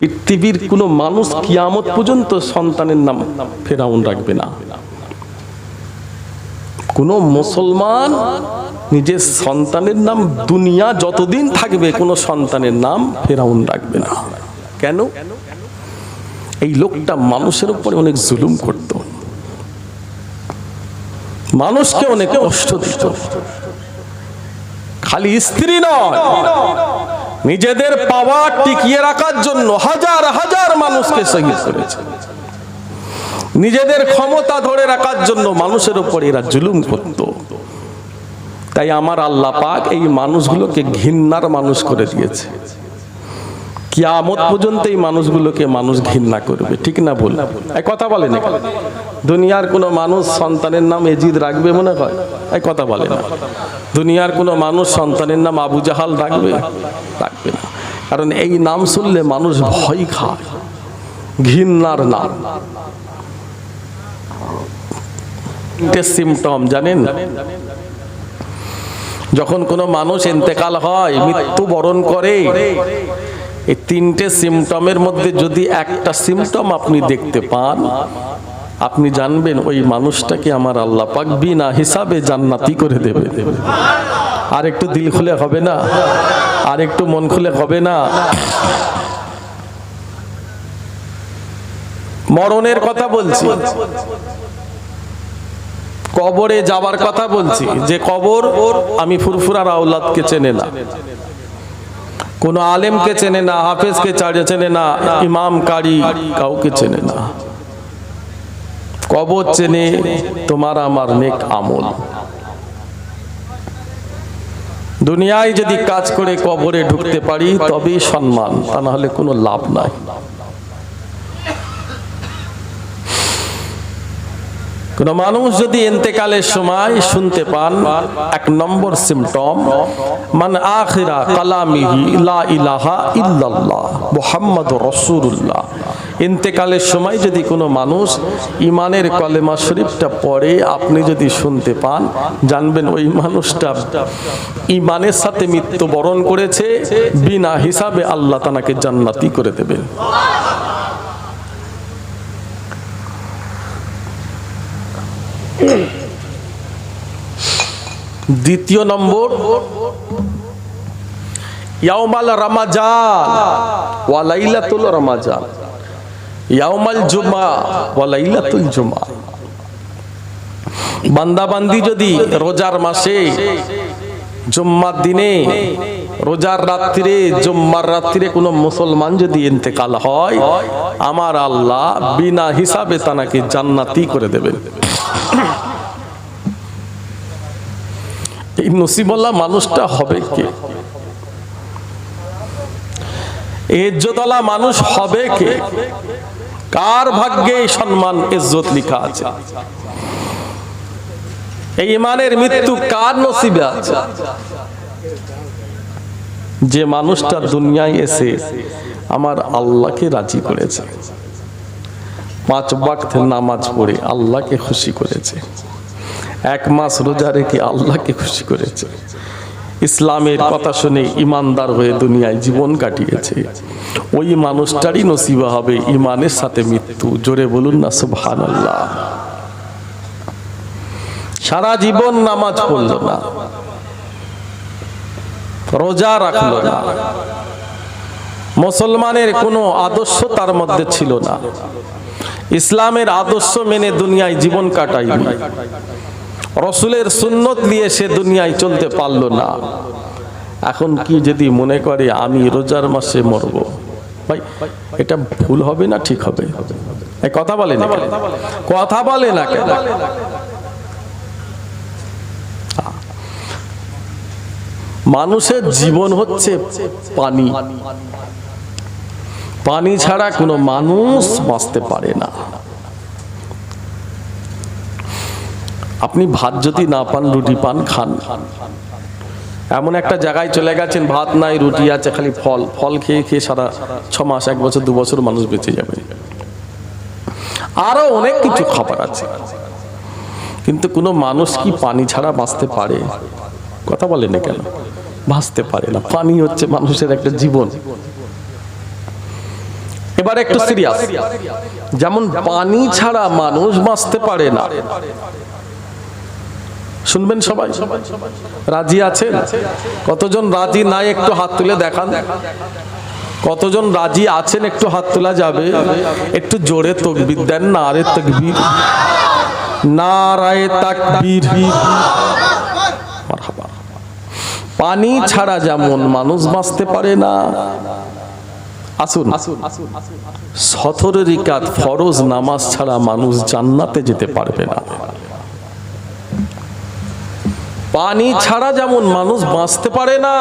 পৃথিবীর কোনো মানুষ কিয়ামত পর্যন্ত সন্তানের নাম ফেরাউন রাখবে না। কোনো মুসলমান নিজের সন্তানের নাম দুনিয়া যতদিন থাকবে, কোনো সন্তানের নাম ফেরাউন রাখবে না। কেন? এই লোকটা মানুষের উপরে অনেক জুলুম করত। মানুষকে অনেক কষ্ট দিত। খালি স্ত্রী নয় নিজেদের পাওয়ার টিকিয়ে রাখার জন্য হাজার হাজার মানুষকে শহীদ নিজেদের ক্ষমতা ধরে রাখার জন্য মানুষের উপর এরা জুলুম করত। তাই আমার আল্লাহ পাক এই মানুষগুলোকে ঘৃণার মানুষ করে দিয়েছে। কিয়ামত পর্যন্ত এই মানুষগুলোকে মানুষ ঘৃণা করবে, ঠিক না বল এই কথা বলে না দুনিয়ার কোনো মানুষ সন্তানের নাম এজিদ রাখবে মনে হয়? এই কথা বলে না। দুনিয়ার কোনো মানুষ সন্তানের নাম আবু জাহাল রাখবে? রাখবে না। কারণ এই নাম শুনলে মানুষ ভয় খায়। ঘৃণার নাম। সিমটম জানেন? যখন কোনো মানুষ ইন্তেকাল হয়, মৃত্যুবরণ করে এই তিনটে সিমটমের মধ্যে যদি একটা সিমটম আপনি দেখতে পান, আপনি জানবেন ওই মানুষটাকে আমার আল্লাহ পাক বিনা হিসাবে জান্নাতি করে দেবে। আর একটু দিল খুলে হবে না? আর একটু মন খুলে হবে না? মরণের কথা বলছি। কবরে যাবার কথা বলছি। যে কবর আমি ফুরফুরার আউলাদকে চেনে না। কোন আলেমকে চেনে না, হাফেজকে চেনে না ইমাম কারি কাউকে চেনে না। কবর চেনে তোমার আমার নেক আমল। দুনিয়ায় যদি কাজ করে কবরে ঢুকতে পারি, তবেই সম্মান, তা না হলে কোনো লাভ নাই। কোন মানুষ যদি এতেকালের সময় শুনতে পান এক নম্বর সিমটম মান আখিরা কালামিহি লা ইলাহা ইল্লাল্লাহ মুহাম্মদ রাসূলুল্লাহ। ইন্তেকালের সময় যদি কোনো মানুষ ইমানের কলেমা শরীফটা পড়ে, আপনি যদি শুনতে পান, জানবেন ওই মানুষটা ইমানের সাথে মৃত্যুবরণ করেছে, বিনা হিসাবে আল্লাহ তানাকে জান্নাতি করে দেবেন। দ্বিতীয় নম্বর, ইয়াউমাল রামাজান ওয়া লাইলাতুল রামাজান। ইয়াউমাল জুমা ওয়া জুমা। বান্দাবান্দি যদি রোজার মাসে জুম্মার দিনে রোজার রাত্রিরে জুম্মার রাত্রিরে কোনো মুসলমান যদি ইন্তেকাল হয়, আমার আল্লাহ বিনা হিসাবে তানাকে জান্নাতি করে দেবেন। এই নসিবল্লা মানুষটা হবে কে? ইজ্জতলা মানুষ হবে কে? কার ভাগ্যে সম্মান, ইজ্জত লিখা আছে? এই ইমানের মৃত্যু কার নসিবে আছে? যে মানুষটা দুনিয়ায় এসে আমার আল্লাহকে রাজি করেছে। পাঁচ ওয়াক্ত নামাজ পড়ে আল্লাহকে খুশি করেছে। এক মাস রোজা রেখে আল্লাহকে খুশি করেছে। ইসলামের কথা শুনে ইমানদার হয়ে দুনিয়ায় জীবন কাটিয়েছে। ওই মানুষটারই নসিবা হবে ইমানের সাথে মৃত্যু। জোরে বলুন না আল্লাহ সারা জীবন নামাজ পড়ল না। রোজা রাখল না। মুসলমানের কোনো আদর্শ তার মধ্যে ছিল না। ইসলামের আদর্শ মেনে দুনিয়ায় জীবন কাটাই। রসুলের সুন্নত দিয়ে সে দুনিয়ায় চলতে পারল না। এখন কি যদি মনে করে, আমি রোজার মাসে মরব? ভাই, এটা ভুল হবে না ঠিক হবে? কথা বলে না? কথা বলে না কেন? মানুষের জীবন হচ্ছে পানি। পানি ছাড়া কোনো মানুষ বাঁচতে পারে না। আপনি ভাত যদি না পান, রুটি পান, খান। এমন একটা জায়গায় চলে গেছেন, ভাত নাই, রুটি আছে, খালি ফল। ফল খেয়ে খেয়ে সারা ছ মাস, এক বছর, দু বছর মানুষ বেঁচে যাবে। আরও অনেক কিছু খাবার আছে। কিন্তু কোনো মানুষ কি পানি ছাড়া বাঁচতে পারে? কথা বলে না কেন? বাঁচতে পারে না। পানি হচ্ছে মানুষের একটা জীবন। এবার একটু সিরিয়াস যেমন পানি ছাড়া মানুষ বাঁচতে পারে না। শুনবেন সবাই? রাজি আছেন? কতজন রাজি নাই একটু হাত তুলে দেখান। কতজন রাজি আছেন একটু হাত তোলা যাবে? একটু জোরে তকবির দেন না আরে তকবির। নারায়ে তাকবীর। মারহাবা। পানি ছাড়া যেমন মানুষ বাঁচতে পারে না আসুন। সতেরো ফরজ, নামাজ ছাড়া মানুষ জান্নাতে যেতে পারবে না। পানি ছাড়া যেমন মানুষ বাঁচতে পারে না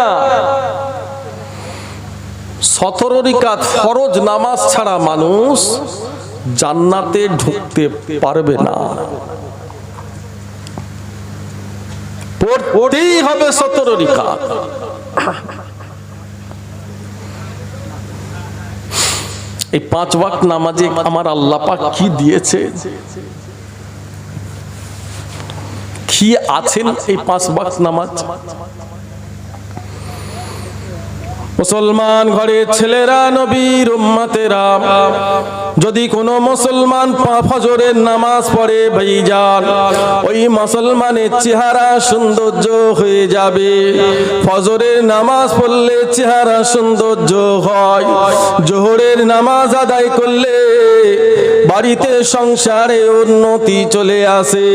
সতেরো রিকাত ফরজ, নামাজ ছাড়া মানুষ জান্নাতে ঢুকতে পারবে না। পড়তেই হবে সতেরো রিকাত এই পাঁচ ওয়াক্ত নামাজে আমার আল্লাহ পাক কি দিয়েছে? কি আছেন এই পাঁচ ওয়াক্ত নামাজ? মুসলমান ঘরের ছেলেরা, নবীর উম্মতেরা, যদি কোনো মুসলমান ফজরের নামাজ পড়ে ভাইজান, ওই মুসলমানের চেহারা সৌন্দর্য হয়ে যাবে। ফজরের নামাজ পড়লে চেহারা সৌন্দর্য হয়, জোহরের নামাজ আদায় করলে বাড়িতে সংসারে উন্নতি চলে আসে।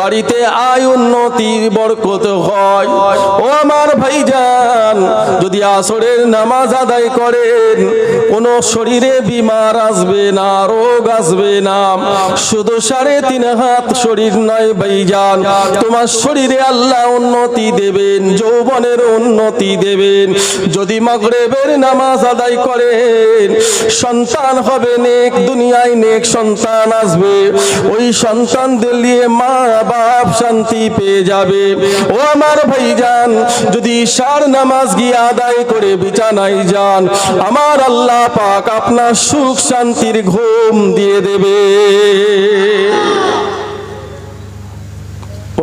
বাড়িতে আয় উন্নতির বরকত হয়। ও আমার ভাইজান, যদি আসরের নামাজ আদায় করেন, কোনো শরীরে বিমার আসবে না, রোগ আসবে না। শুধু সাড়ে তিন হাত শরীর নয় ভাইজান, তোমার শরীরে আল্লাহ উন্নতি দেবেন, যৌবনের উন্নতি দেবেন। যদি মাগরেবের নামাজ আদায় করেন, সন্তান হবে নেক, দুনিয়ায় নেক সন্তান আসবে। ওই সন্তানদের নিয়ে মা বাপ শান্তি পেয়ে যাবে। ও আমার ভাইজান, যদি সার নামাজ গিয়ে আদায় করে বিছানায় যান, আমার আল্লাহ পাক আপনার সুখ শান্তির ঘুম দিয়ে দেবে।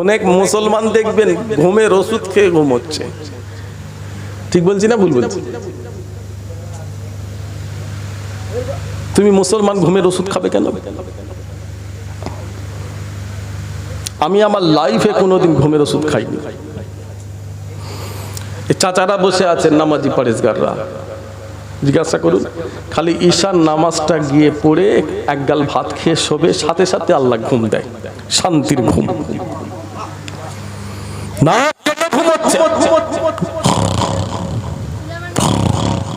অনেক মুসলমান দেখবেন, ঘুমের ওষুধ খেয়ে ঘুম হচ্ছে ঠিক বলছি না ভুল বলছি? তুমি মুসলমান ঘুমের ওষুধ খাবে কেন? আমি আমার লাইফে কোনোদিন ঘুমের ওষুধ খাইনি। চাচারা বসে আছেন নামাজি পরেশগাররা। জিজ্ঞাসা করুন, খালি ঈশান নামাজটা গিয়ে পড়ে এক গাল ভাত খেয়ে শোবে, সাথে সাথে আল্লাহ ঘুম দেয়। শান্তির ঘুম। না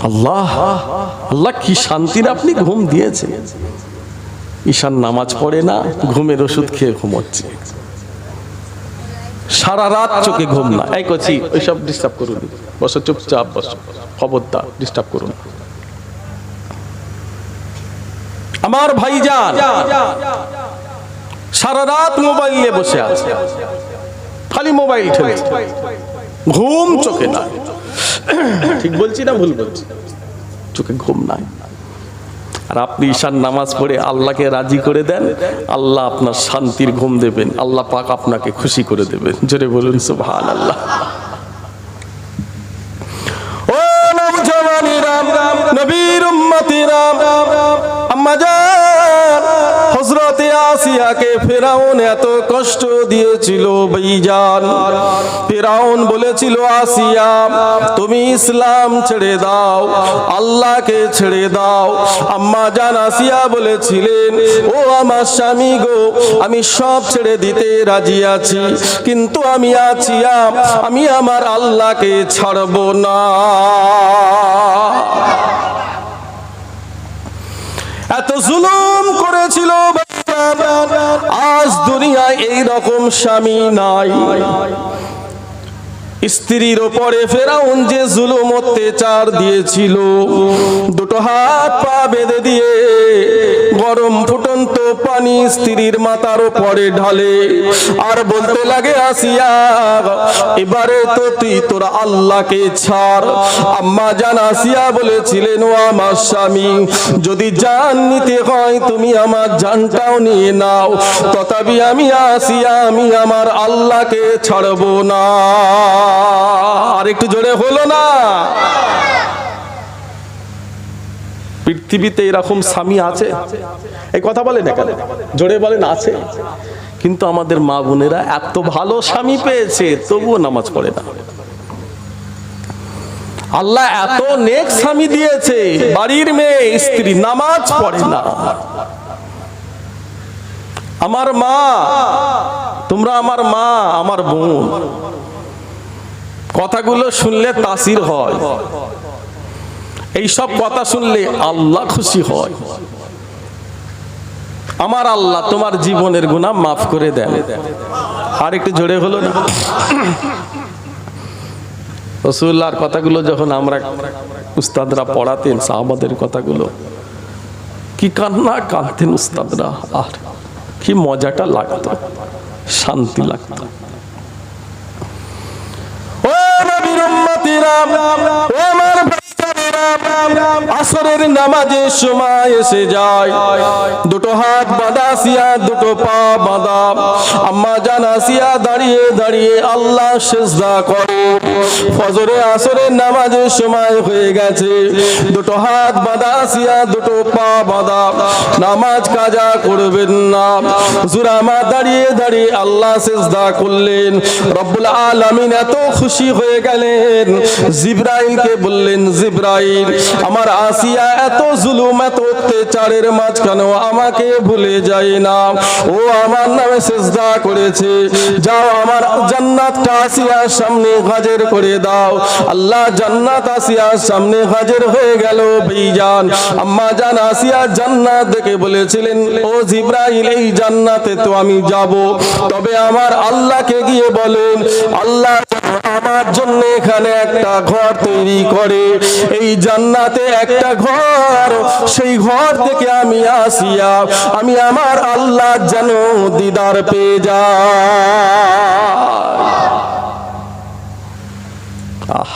আল্লাহ আল্লাহ কি শান্তির আপনি ঘুম দিয়েছে ঈশান নামাজ পড়ে না, ঘুমের ওষুধ খেয়ে ঘুমোচ্ছে। সারা রাত চোখে ঘুম না। এই করছি ওইসব ডিস্টার্ব করুন। বসো, চুপচাপ বসো। খবরদার ডিস্টার্ব করুন। আমার ভাইজান, সারা রাত মোবাইল নিয়ে বসে আছে। খালি মোবাইল ঘুম চোখে না ঠিক বলছি না ভুল বলছি? চোখে ঘুম নাই। আর আপনি ঈশান নামাজ পড়ে আল্লাহকে রাজি করে দেন, আল্লাহ আপনার শান্তির ঘুম দেবেন, আল্লাহ পাক আপনাকে খুশি করে দেবেন। জোরে বলুন সুবহান আল্লাহ ও নবজওয়ানেরা নবীর উম্মতেরা, আম্মা আসিয়াকে ফেরাউন এত কষ্ট দিয়েছিল ভাইজান ফেরাউন বলেছিল, আসিয়া, তুমি ইসলাম ছেড়ে দাও, আল্লাহকে ছেড়ে দাও। আম্মা জান আসিয়া বলেছিলেন, ও আমার স্বামী গো, আমি সব ছেড়ে দিতে রাজি আছি, কিন্তু আমি আছিয়া আমি আমার আল্লাহকে ছাড়ব না। এত জুলুম করেছিল আজ দুনিয়ায় এই রকম স্বামী নাই। স্ত্রীর ওপরে ফেরাউন যে জুলুম অত্যাচার দিয়েছিল দুটো স্ত্রীর মাথার ওপরে ঢালে। আর বলতে লাগে, আসিয়া, এবারে তো তুই তোর আল্লাহকে ছাড়। আম্মা জান আসিয়া বলেছিলেন, ও আমার স্বামী, যদি জান নিতে হয়, তুমি আমার জানটাও নিয়ে নাও। তথাপি আমি আসিয়া আমি আমার আল্লাহকে ছাড়বো না। আর একটু জোরে হলো না? পৃথিবীতে এরকম স্বামী আছে? এই কথা বলেন এখানে জোরে বলেন, আছে। কিন্তু আমাদের মা বোনেরা এত ভালো স্বামী পেয়েছে, তবুও নামাজ পড়ে না। আল্লাহ এত নেক স্বামী দিয়েছে, বাড়ির মেয়ে, স্ত্রী নামাজ পড়ে না। আমার মা, তোমরা আমার মা, আমার বোন। কথাগুলো শুনলে তাসির হয়। এই সব কথা শুনলে আল্লাহ খুশি হয়। আমার আল্লাহ তোমার জীবনের গুণা মাফ করে দেন। আর একটু জোরে হলো না? রসুল্লাহর কথাগুলো যখন আমরা উস্তাদরা পড়াতেন, সাহাবাদের কথাগুলো, কি কান্না কাঁদতেন উস্তাদরা, আর কি মজাটা লাগতো, শান্তি লাগতো। ও আসরের নামাজের সময় এসে যায়। দুটো হাত বাঁধা আসিয়া দুটো পা বাঁধা। আম্মা জান আসিয়া দাঁড়িয়ে দাঁড়িয়ে আল্লাহ সেজদা করে। ফজরে আসরের নামাজের সময় হয়ে গেছে। দুটো হাত বাঁধা আসিয়া দুটো পা বাঁধা। নামাজ কাজা করবেন না। হুজুর আমার দাঁড়িয়ে দাঁড়িয়ে আল্লাহ সেজদা করলেন। রব্বুল আলামিন এত খুশি হয়ে গেলেন। জিব্রাইলকে বললেন, জিব্রাইল, আমার আসিয়া এত জুলুম, এত অত্যাচারের মাঝখানেও আমাকে ভুলে যায় না। ও আমার নামে সেজদা করেছে। যাও আমার জান্নাতটা আসিয়ার সামনে হাজির করে দাও। আল্লাহ জান্নাত আসিয়ার সামনে হাজির হয়ে গেল ভাইজান আম্মা জান আসিয়া জান্নাত দেখে বলেছিলেন, ও জিব্রাইল, এই জান্নাতে তো আমি যাব। তবে আমার আল্লাহকে গিয়ে বলেন, আল্লাহ আমার জন্য এখানে একটা ঘর তৈরি করে। এই জান্নাতে একটা ঘর, সেই ঘর থেকে আমি আসিয়া, আমি আমার আল্লাহ যেন দিদার পেয়ে যাই। আহ।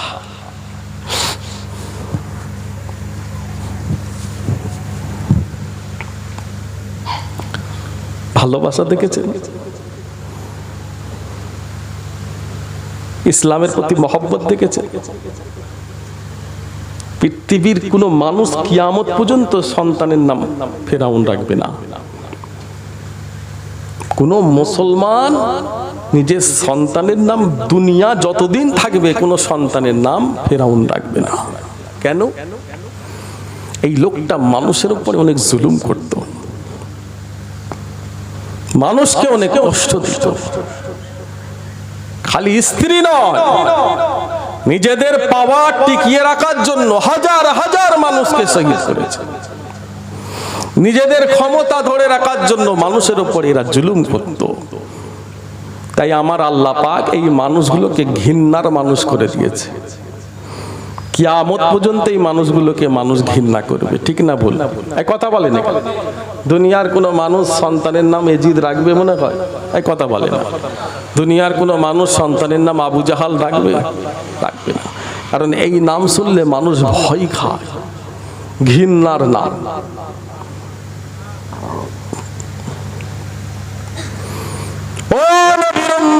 ভালোবাসা দেখেছেন ইসলামের প্রতি মহব্বত দেখেছেন পৃথিবীর কোনো মানুষ কিয়ামত পর্যন্ত সন্তানের নাম ফেরাউন রাখবে না। কোন মুসলমান নিজের সন্তানের নাম দুনিয়া যতদিন থাকবে, কোনো সন্তানের নাম ফেরাউন রাখবে না। কেন? এই লোকটা মানুষের উপরে অনেক জুলুম করত। মানুষকে অনেক কষ্ট দিত। খালি স্ত্রী নয়, নিজেদের পাওয়ার টিকিয়ে রাখার জন্য হাজার হাজার মানুষকে শহীদ করেছে। নিজেদের ক্ষমতা ধরে রাখার জন্য মানুষের উপর এরা জুলুম করত। তাই আমার আল্লাহ পাক এই মানুষগুলোকে ঘৃণার মানুষ করে দিয়েছে। কিয়ামত পর্যন্ত এই মানুষগুলোকে মানুষ ঘৃণা করবে, ঠিক না ভুল? এই কথা বলে না দুনিয়ার কোনো মানুষ সন্তানের নাম এজিদ রাখবে মনে হয়? এই কথা বলে না দুনিয়ার কোনো মানুষ সন্তানের নাম আবু জাহাল রাখবে? রাখবে না। কারণ এই নাম শুনলে মানুষ ভয় খায়। ঘৃণার নাম ও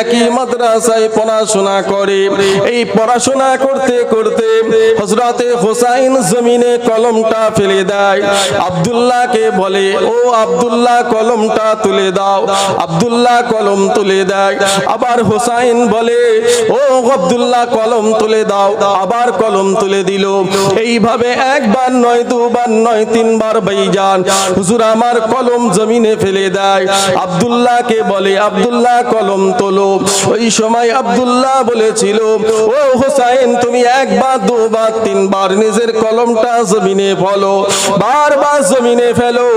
একই মাদ্রাসায় পড়াশোনা করে। এই পড়াশোনা করতে করতে হজরতে হোসাইন জমিনে কলমটা ফেলে দেয়। আব্দুল্লাহকে বলে, ও আব্দুল্লাহ, কলমটা তুলে দাও। আব্দুল্লাহ কলম তুলে দেয়। আবার হোসাইন বলে, ও আব্দুল্লাহ, কলম তুলে দাও। আবার কলম তুলে দিল। এইভাবে একবার নয়, দুবার নয়, তিনবার ভাইজান হুজুর আমার কলম জমিনে ফেলে দেয়। আব্দুল্লাহকে বলে, আব্দুল্লাহ, কলম তোলো। ওই সময় আব্দুল্লাহ বলেছিল, ও হোসাইন, তুমি একবার, দুবার, তিনবার নিজের কলমটা জমিনে ফলো, বারবার জমিনে ফেলো,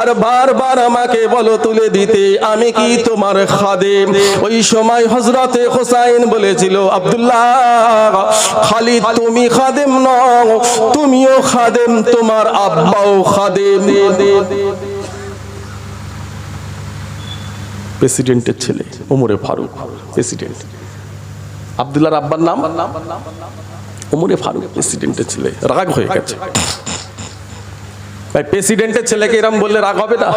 আর বারবার আমাকে বলো তুলে দিতে, আমি কি তোমার খাদেম? ওই সময় হজরতে হোসাইন বলেছিল, আব্দুল্লাহ, খালি তুমি খাদেম নও, তুমিও খাদেম, তোমার আব্বাও খাদেম। প্রেসিডেন্টের ছেলে, ওমরে ফারুক। প্রেসিডেন্ট। আব্দুল্লাহর আব্বার নাম? ওমরে ফারুক, প্রেসিডেন্টের ছেলে। রাগ হয়ে গেছে। ভাই, প্রেসিডেন্টের ছেলেকে এরম বললে রাগ হবে না?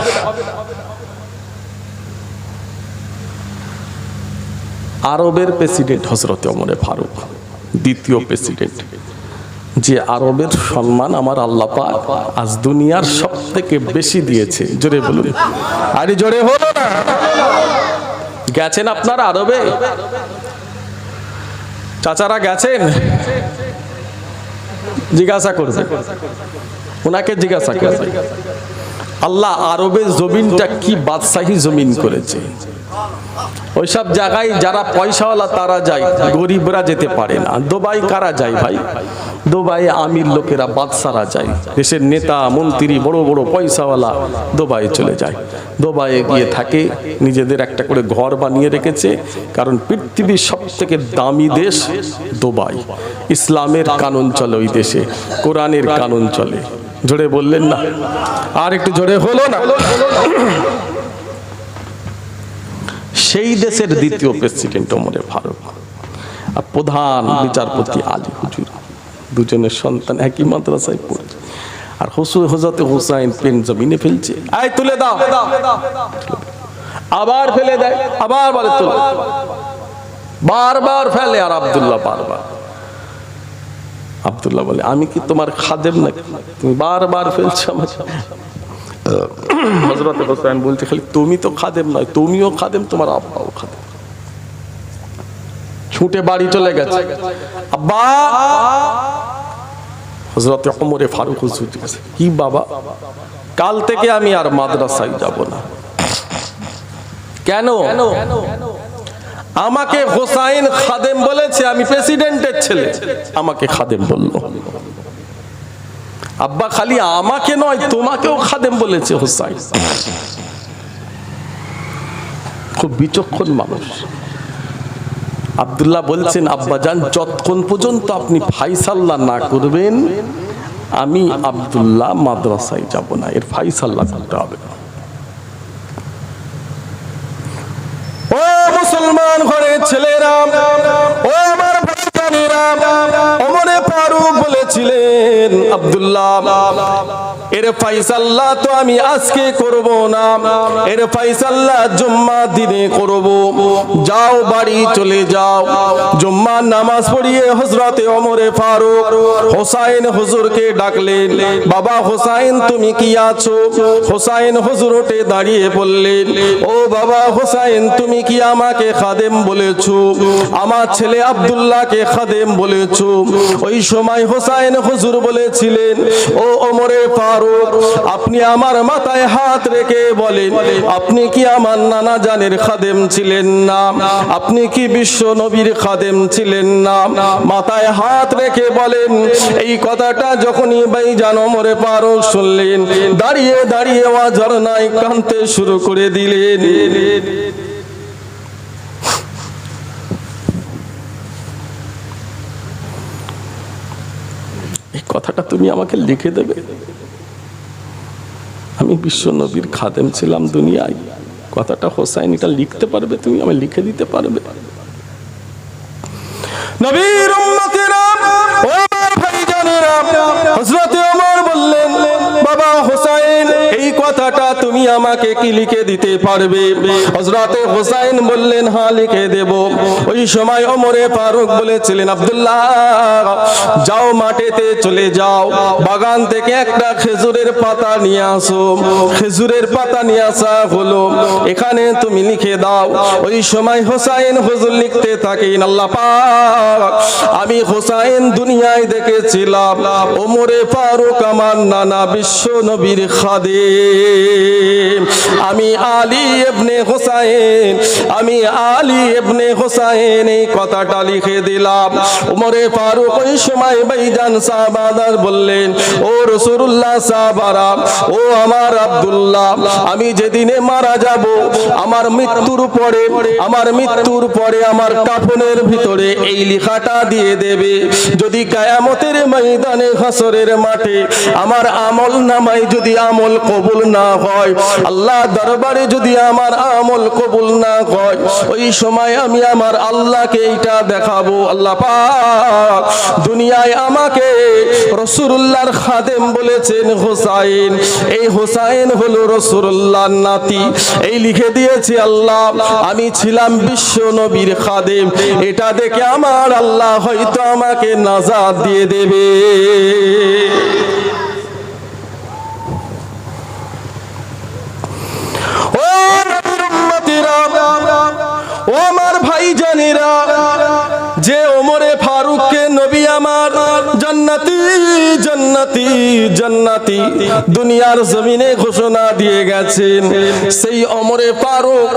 আরবের প্রেসিডেন্ট হজরত ওমরে ফারুক, দ্বিতীয় প্রেসিডেন্ট। যে আরবের সম্মান আমার আল্লাহ আজ দুনিয়ার সব থেকে বেশি দিয়েছে। জোরে বলুন। আরে জোরে হলো গেছেন আপনার আরবে চাচারা গেছেন? জিজ্ঞাসা করবে। ওনাকে জিজ্ঞাসা করবে। আল্লাহ আরবের জমিনটা কি বাদশাহী জমিন করেছে? ওইসব জায়গায় যারা পয়সাওয়ালা, তারা যায়। গরিবরা যেতে পারে না। দুবাই কারা যায় ভাই? দুবাই আমির লোকেরা, বাদশারা যায়। দেশের নেতা, মন্ত্রী, বড় বড় পয়সাওয়ালা দুবাই চলে যায়। দুবাইয়ে গিয়ে থাকে, নিজেদের একটা করে ঘর বানিয়ে রেখেছে। কারণ পৃথিবীর সব থেকে দামি দেশ দুবাই। ইসলামের কানুন চলে ওই দেশে, কোরআনের কানুন চলে। জোরে বললেন না। আর একটু জোরে হলো না। সেই দেশের দ্বিতীয় প্রেসিডেন্ট ওমরে ফারুক। আর প্রধান বিচারপতি আলী হুজুর। দুজনের সন্তান একই মাদ্রাসায় পড়ছে। আর হুসু হজরতে হুসাইন পেন জমিনে ফেলছে। আয় তুলে দাও। আবার ফেলে দেয়। আবার বলে তুলে। বারবার ফেলে আর আব্দুল্লাহ বারবার। আব্দুল্লাহ বলে আমি কি তোমার খাদেম নাকি? তুমি বারবার ফেলছো আমার হজরত হোসেন বলছে খালি তুমি তো খাদেম নয় তুমিও খাদেম তোমার আব্বাও খাদেম। ছুটে বাড়ি চলে গেছে। আব্বা! হজরত অমরে ফারুক হুজুর জিজ্ঞাসা, কি বাবা কাল থেকে আমি আর মাদ্রাসায় যাব না? কেন? আমাকে হোসাইন খাদেম বলেছে, আমি প্রেসিডেন্টের ছেলে। আমাকে খাদেম বলল। আব্বা খালি আমাকে নয়, তোমাকেও খাদেম বলেছে হোসাইন। খুব বিচক্ষণ মানুষ। আব্দুল্লাহ বলছেন, আব্বা যান, যতক্ষণ পর্যন্ত আপনি ফাইসাল্লাহ না করবেন, আমি আব্দুল্লাহ মাদ্রাসায় যাব না। এর ফাইসাল্লাহ করতে হবে বলেছিলেন, আব্দুল্লাহ, এর ফাইসাল্লাহ তো আমি আজকে করব না। এর ফাইসাল্লাহ জুম্মা দিনে করব। যাও, বাড়ি চলে যাও। জুম্মার নামাজ পড়িয়ে হজরতে ওমরে ফারুক হোসাইন হুজুরকে ডাকলেন, বাবা হোসাইন, তুমি কি আছো? হোসাইন হুজুর উঠে দাঁড়িয়ে বললেন, ও বাবা হোসাইন, তুমি কি আমাকে খাদেম বলেছ? আমার ছেলে আব্দুল্লাহকে খাদেম বলেছ? ওই সময় হোসাইন হুজুর বলেছিলেন, ও ওমরে ফারুক, আপনি আমার মাথায় হাত রেখে বলেন, আপনি কি আমার নানা জানের খাদেম ছিলেন না? আপনি কি বিশ্ব নবীর খাদেম ছিলেন না? মাথায় হাত রেখে বলেন, এই কথাটা যখনই ভাই জানো মরে পারো শুনলেন, দাঁড়িয়ে দাঁড়িয়ে ঝর্ণায় কানতে শুরু করে দিলেন। কথাটা তুমি আমাকে লিখে দেবে। আমি বিশ্ব নবীর খাদেম ছিলাম দুনিয়ায়। কথাটা হোসাইন, এটা লিখতে পারবে তুমি, আমি লিখে দিতে পারবে। বাবা হোসাইন, এই কথাটা তুমি আমাকে কি লিখে দিতে পারবে? হযরতে হোসাইন বললেন হ্যাঁ লিখে দেব। ওই সময় ওমরে ফারুক বলেছিলেন, আব্দুল্লাহ, যাও মাঠেতে চলে যাও। বাগান থেকে একটা খেজুরের পাতা নিয়ে আসো। খেজুরের পাতা নিয়ে আসা হলো। এখানে তুমি লিখে দাও। ওই সময় হোসাইন হুজুর লিখতে থাকেন, আল্লাহ পাক, আমি হোসাইন দুনিয়ায় দেখেছিলাম। ওমরে ফারুক আমার নানা বিশ্ব নবীর খাদে। আমি আলী ইবনে হোসাইন, আমি আলী ইবনে হোসাইন এই কথাটা লিখে দিলাম। উমরে ফারুক ওই সময় ভাইজান সাহাবাদার বললেন, ও রসুল্লাহ সাহাবারা, ও আমার আব্দুল্লাহ, আমি যেদিনে মারা যাব, আমার মৃত্যুর পরে, আমার মৃত্যুর পরে আমার কাফনের ভিতরে এই লেখাটা দিয়ে দেবে। যদি কায়ামতের ময়দানে হাসরের মাঠে আমার আমল নামাই যদি আমল কবুল না হয় আল্লাহ দরবারে যদি আমার আমল কবুল না হয়, ওই সময় আমি আমার আল্লাহকে এইটা দেখাবো। আল্লাহ পাক দুনিয়ায় আমাকে রসুল্লাহর খাদেম বলেছেন হোসাইন। এই হোসাইন হলো রসুল্লাহর নাতি। এই লিখে দিয়েছি আল্লাহ, আমি ছিলাম বিশ্ব নবীর খাদেম। এটা দেখে আমার আল্লাহ হয়তো আমাকে নাজাদ দিয়ে দেবে ও নবীর উম্মতিরা, ও আমার ভাই জানিরা যে ওমরে ফারুককে নবী আমার জান্নাতি জান্নাতি জান্নাতি। দুনিয়ার জমিনে ঘোষণা দিয়ে গেছেন, সেই অমরে ফারুক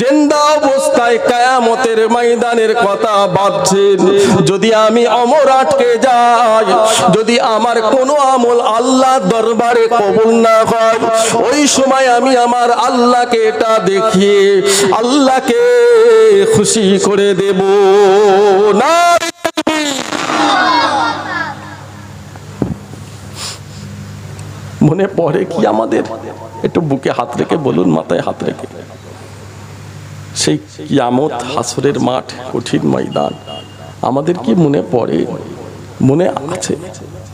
জেন্দা অবস্থায় কায়ামতের ময়দানের কথা ভাবছেন। যদি আমি অমর আটকে যাই, যদি আমার কোনো আমল আল্লাহ দরবারে কবুল না হয়, ওই সময় আমি আমার আল্লাহকে এটা দেখিয়ে আল্লাহকে খুশি করে দেব। না মনে পড়ে কি আমাদের? একটু বুকে হাত রেখে বলুন, মাথায় হাত রেখে। সেই কিয়ামত হাসরের মাঠ, কঠিন ময়দান, আমাদের কি মনে পড়ে? মনে আছে।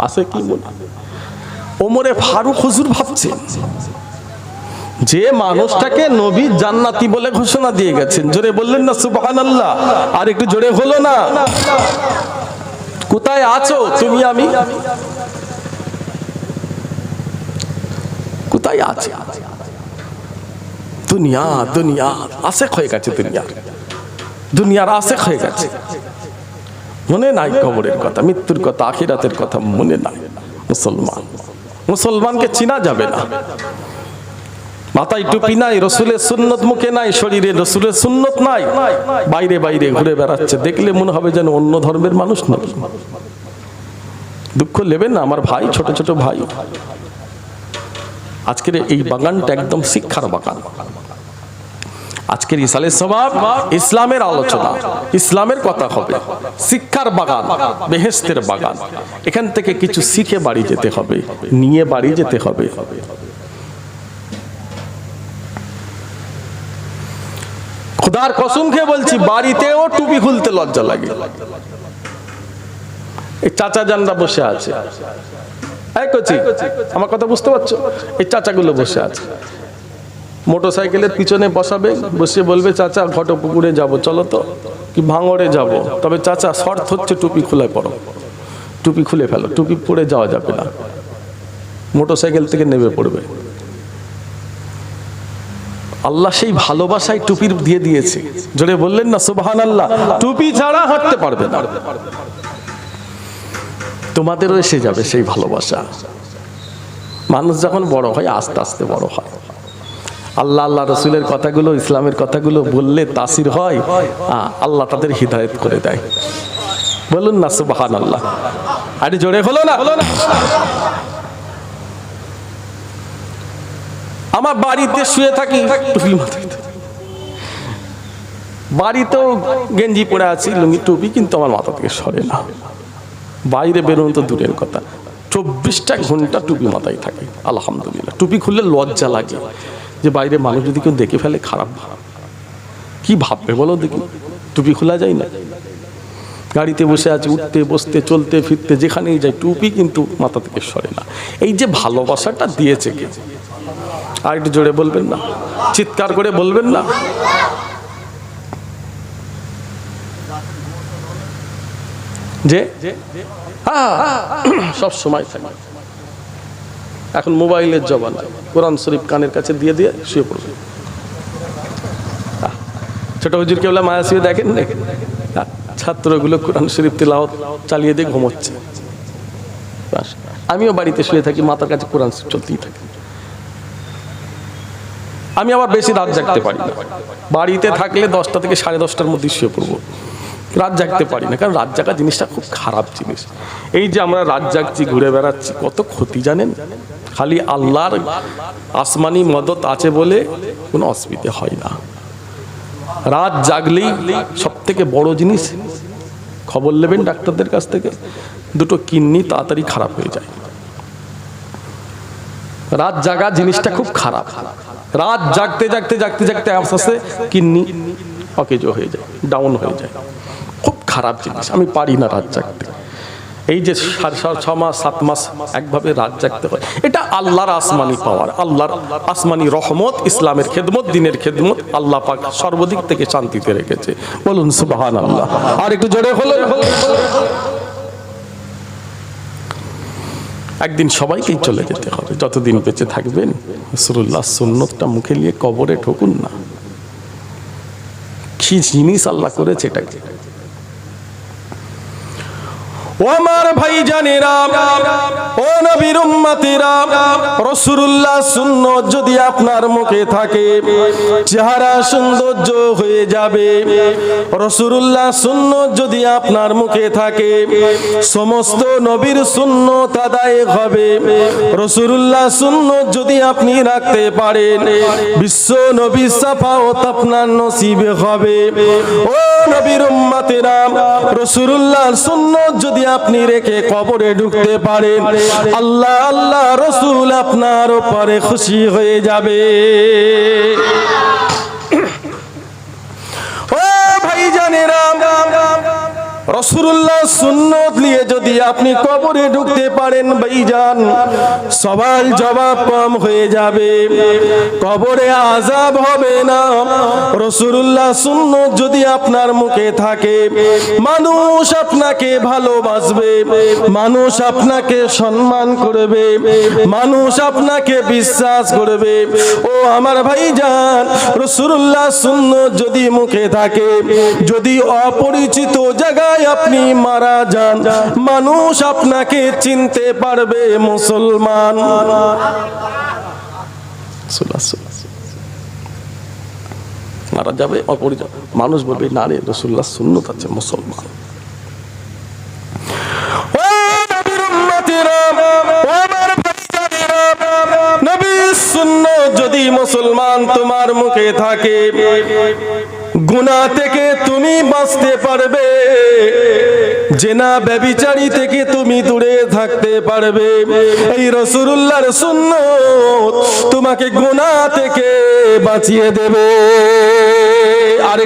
আছে কি মনে? ওমরে ফারুক হুজুর ভাবছেন যে মানুষটাকে নবী জান্নাতি বলে ঘোষণা দিয়ে গেছেন। জোরে বললেন না সুবহান আল্লাহ আর একটু জোরে হলো না। কোথায় আছো তুমি, আমি? কোথায় আছে দুনিয়া দুনিয়া, আশেক হয়ে গেছে দুনিয়ার দুনিয়ার আশেক হয়ে গেছে। মনে নাই কবরের কথা, মৃত্যুর কথা, আখিরাতের কথা, মনে নাই। মুসলমান, মুসলমানকে চিনা যাবে না। মাথায় টুপি নাই, রসুলের সুন্নত মুখে নাই, শরীরে রসুলের সুন্নত নাই। বাইরে বাইরে ঘুরে বেড়াচ্ছে, দেখলে মনে হবে যেন অন্য ধর্মের মানুষ নয়। দুঃখ নেবেন না, আমার ভাই, ছোট ছোট ভাই। আজকের এই বাগানটা একদম শিক্ষার বাগান। আজকের ইসালের স্বভাব ইসলামের আলোচনা। ইসলামের কথা হবে। শিক্ষার বাগান বেহেস্তের বাগান। এখান থেকে কিছু শিখে বাড়ি যেতে হবে, নিয়ে বাড়ি যেতে হবে। খুদার কসম খেয়ে বলছি, বাড়িতেও টুপি খুলতে লজ্জা লাগে। এই চাচা জানরা বসে আছে। আমার কথা বুঝতে পারছ? এই চাচাগুলো বসে আছে। মোটর সাইকেলের পিছনে বসাবে, বসে বলবে, চাচা ঘটপুকুরে যাব, চলো তো। কি ভাঙড়ে যাব। তবে চাচা, শর্ত হচ্ছে টুপি খুলে পড়ো। টুপি খুলে ফেলো, টুপি পরে যাওয়া যাবে না। মোটর সাইকেল থেকে নেমে পড়বে। আল্লাহ সেই ভালোবাসায় টুপির দিয়ে দিয়েছে। জোরে বললেন না সুবহান আল্লাহ টুপি ছাড়া হাঁটতে পারবে না। তোমাদেরও এসে যাবে সেই ভালোবাসা। মানুষ যখন বড় হয়, আস্তে আস্তে বড় হয়। আল্লাহ আল্লাহ রসুলের কথাগুলো, ইসলামের কথাগুলো বললে তাসির হয় আল্লাহ তাদের হৃদায়ত করে দেয়। বলুন না সুবাহান আল্লাহ আরে জোরে হলো না। হলো না আমার বাড়িতে শুয়ে থাকি। বাড়িতেও গেঞ্জি পরে আছি, লুঙ্গি, টুপি, কিন্তু আমার মাথা থেকে সরে না। বাইরে বেরোনো তো দূরের কথা। চব্বিশটা ঘণ্টা টুপি মাথায় থাকে, আলহামদুলিল্লাহ। টুপি খুললে লজ্জা লাগে যে বাইরে মানুষ যদি কেউ দেখে ফেলে, খারাপ কি ভাববে বলো দেখি? টুপি খোলা যায় না? গাড়িতে বসে আছে, উঠতে, বসতে, চলতে, ফিরতে, যেখানেই যায়, টুপি কিন্তু মাথা থেকে সরে না। এই যে ভালোবাসাটা দিয়েছে কে? আর একটু জোরে বলবেন না? চিৎকার করে বলবেন না? যে? সব সময় থাকে। এখন মোবাইলের জবান কোরআন শরীফ কানের কাছে দিয়ে দিয়ে শুয়ে পড়বে। ছোট হুজুর কেবলা মায়া শুয়ে দেখেন ছাত্রগুলো কোরআন শরীফ তেলাওয়াত চালিয়ে দিয়ে ঘুমোচ্ছে। আমিও বাড়িতে শুয়ে থাকি, মাথার কাছে কোরআন শরীফ চলতেই থাকি। আমি আবার বেশি রাত জাগতে পারি বাড়িতে থাকলে দশটা থেকে সাড়ে দশটার মধ্যে শুয়ে পড়ব। রাত জাগতে পারি না, কারণ রাত জাগা জিনিসটা খুব খারাপ জিনিস। এই যে আমরা রাত জাগছি, ঘুরে বেড়াচ্ছি, কত ক্ষতি জানেন? খালি আল্লাহর আসমানি মদত আছে বলে কোনো অসুবিধে হয় না। রাত জাগলেই সব থেকে বড় জিনিস, খবর নেবেন ডাক্তারদের কাছ থেকে, দুটো কিডনি তাড়াতাড়ি খারাপ হয়ে যায়। রাত জাগা জিনিসটা খুব খারাপ। রাত জাগতে জাগতে জাগতে জাগতে আস্তে আস্তে কিডনি অকেজো হয়ে যায়, ডাউন হয়ে যায়। খারাপ জিনিস। আমি পারি না রাত জাগতে। এই যে সাড়ে ছ মাস, সাত মাস একভাবে রাত জাগতে হয়। এটা আল্লাহর আসমানি পাওয়ার, আল্লাহর আসমানি রহমত, ইসলামের খেদমত, দিনের খেদমত আল্লাহ পাক সর্বদিক থেকে শান্তিতে রেখেছে। বলুন সুবাহান আল্লাহ আর একটু জোরে হলো। একদিন সবাইকেই চলে যেতে হবে। যতদিন বেঁচে থাকবেন রসুল্লাহ সুন্নতটা মুখে নিয়ে কবরে ঠকুন না। কি জিনিস আল্লাহ করেছে এটাকে? ও আমার ভাই জানেরা ও নবীর উম্মতিরা, রাসূলুল্লাহ সুন্নত যদি আপনার মুখে থাকে, চেহারা সৌন্দর্য হয়ে যাবে। রাসূলুল্লাহ সুন্নত যদি আপনার মুখে থাকে, সমস্ত নবীর সুন্নত আদায় হবে। রাসূলুল্লাহ সুন্নত যদি আপনি রাখতে পারেন, বিশ্ব নবী সাফাওত আপনার নসিবে হবে। ও নবীর উম্মতেরা, রাসূলুল্লাহ সুন্নত যদি আপনি রেখে কবরে ঢুকতে পারেন। আল্লাহ আল্লাহ, রসুল আপনার ওপরে খুশি হয়ে যাবে। ও ভাই জানেরা রসুল্লাহ সুন্নত নিয়ে যদি আপনি কবরে ঢুকতে পারেন ভাইজান, সবাল জবাব কম হয়ে যাবে। কবরে আজাব হবে না। রসুল্লাহ সুন্নত যদি আপনার মুখে থাকে, মানুষ আপনাকে ভালোবাসবে, মানুষ আপনাকে সম্মান করবে, মানুষ আপনাকে বিশ্বাস করবে। ও আমার ভাইজান, রসুল্লাহ সুন্নত যদি মুখে থাকে, যদি অপরিচিত জায়গায় আপনি মারা যান। মানুষ আপনাকে চিনতে পারবে, মুসলমান। মারা যাবে অপরিচিত মানুষ বলবে, না রে রসুল্লাহ সুন্নত আছে, মুসলমান। যদি মুসলমান তোমার মুখে থাকে গুণা থেকে তুমি বাঁচতে পারবে। জেনা ব্যবিচারী থেকে তুমি দূরে থাকতে পারবে। এই রসুল্লাহর শূন্য তোমাকে গুনা থেকে বাঁচিয়ে দেবে। আর